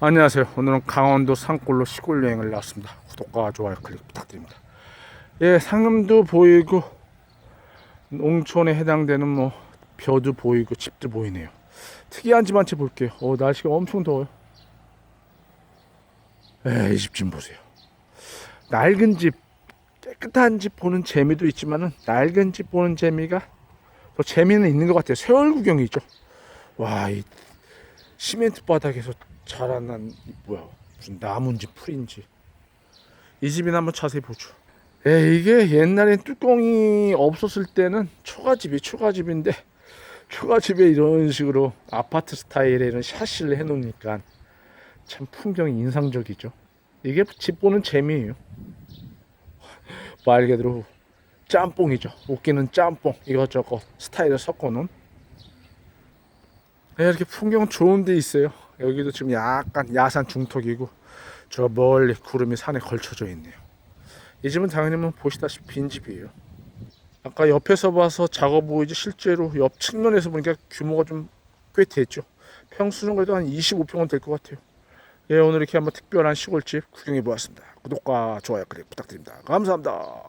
안녕하세요. 오늘은 강원도 산골로 시골 여행을 나왔습니다. 구독과 좋아요 클릭 부탁드립니다. 예, 상금도 보이고 농촌에 해당되는 뭐 벼도 보이고 집도 보이네요. 특이한 집 한 채 볼게요. 어, 날씨가 엄청 더워요. 에, 이집 좀 보세요. 낡은 집, 깨끗한 집 보는 재미도 있지만은 낡은 집 보는 재미가 더 재미는 있는 것 같아요. 세월 구경이죠. 와, 이 시멘트 바닥에서 자라난 이 뭐야 무슨 나무인지 풀인지 이 집이나 한번 자세히 보죠. 에 이게 옛날엔 뚜껑이 없었을 때는 초가집이 초가집인데 초가집에 이런 식으로 아파트 스타일의 이런 샤시를 해놓으니까 참 풍경이 인상적이죠. 이게 집 보는 재미예요. 말 그대로 짬뽕이죠. 웃기는 짬뽕 이것저것 스타일을 섞어놓은 네, 이렇게 풍경 좋은 데 있어요. 여기도 지금 약간 야산 중턱이고 저 멀리 구름이 산에 걸쳐져 있네요. 이 집은 당연히 뭐 보시다시피 빈 집이에요. 아까 옆에서 봐서 작아 보이지 실제로 옆 측면에서 보니까 규모가 좀 꽤 되죠. 평수는 그래도 한 25평은 될 것 같아요. 예, 오늘 이렇게 한번 특별한 시골집 구경해 보았습니다. 구독과 좋아요 클릭 부탁드립니다. 감사합니다.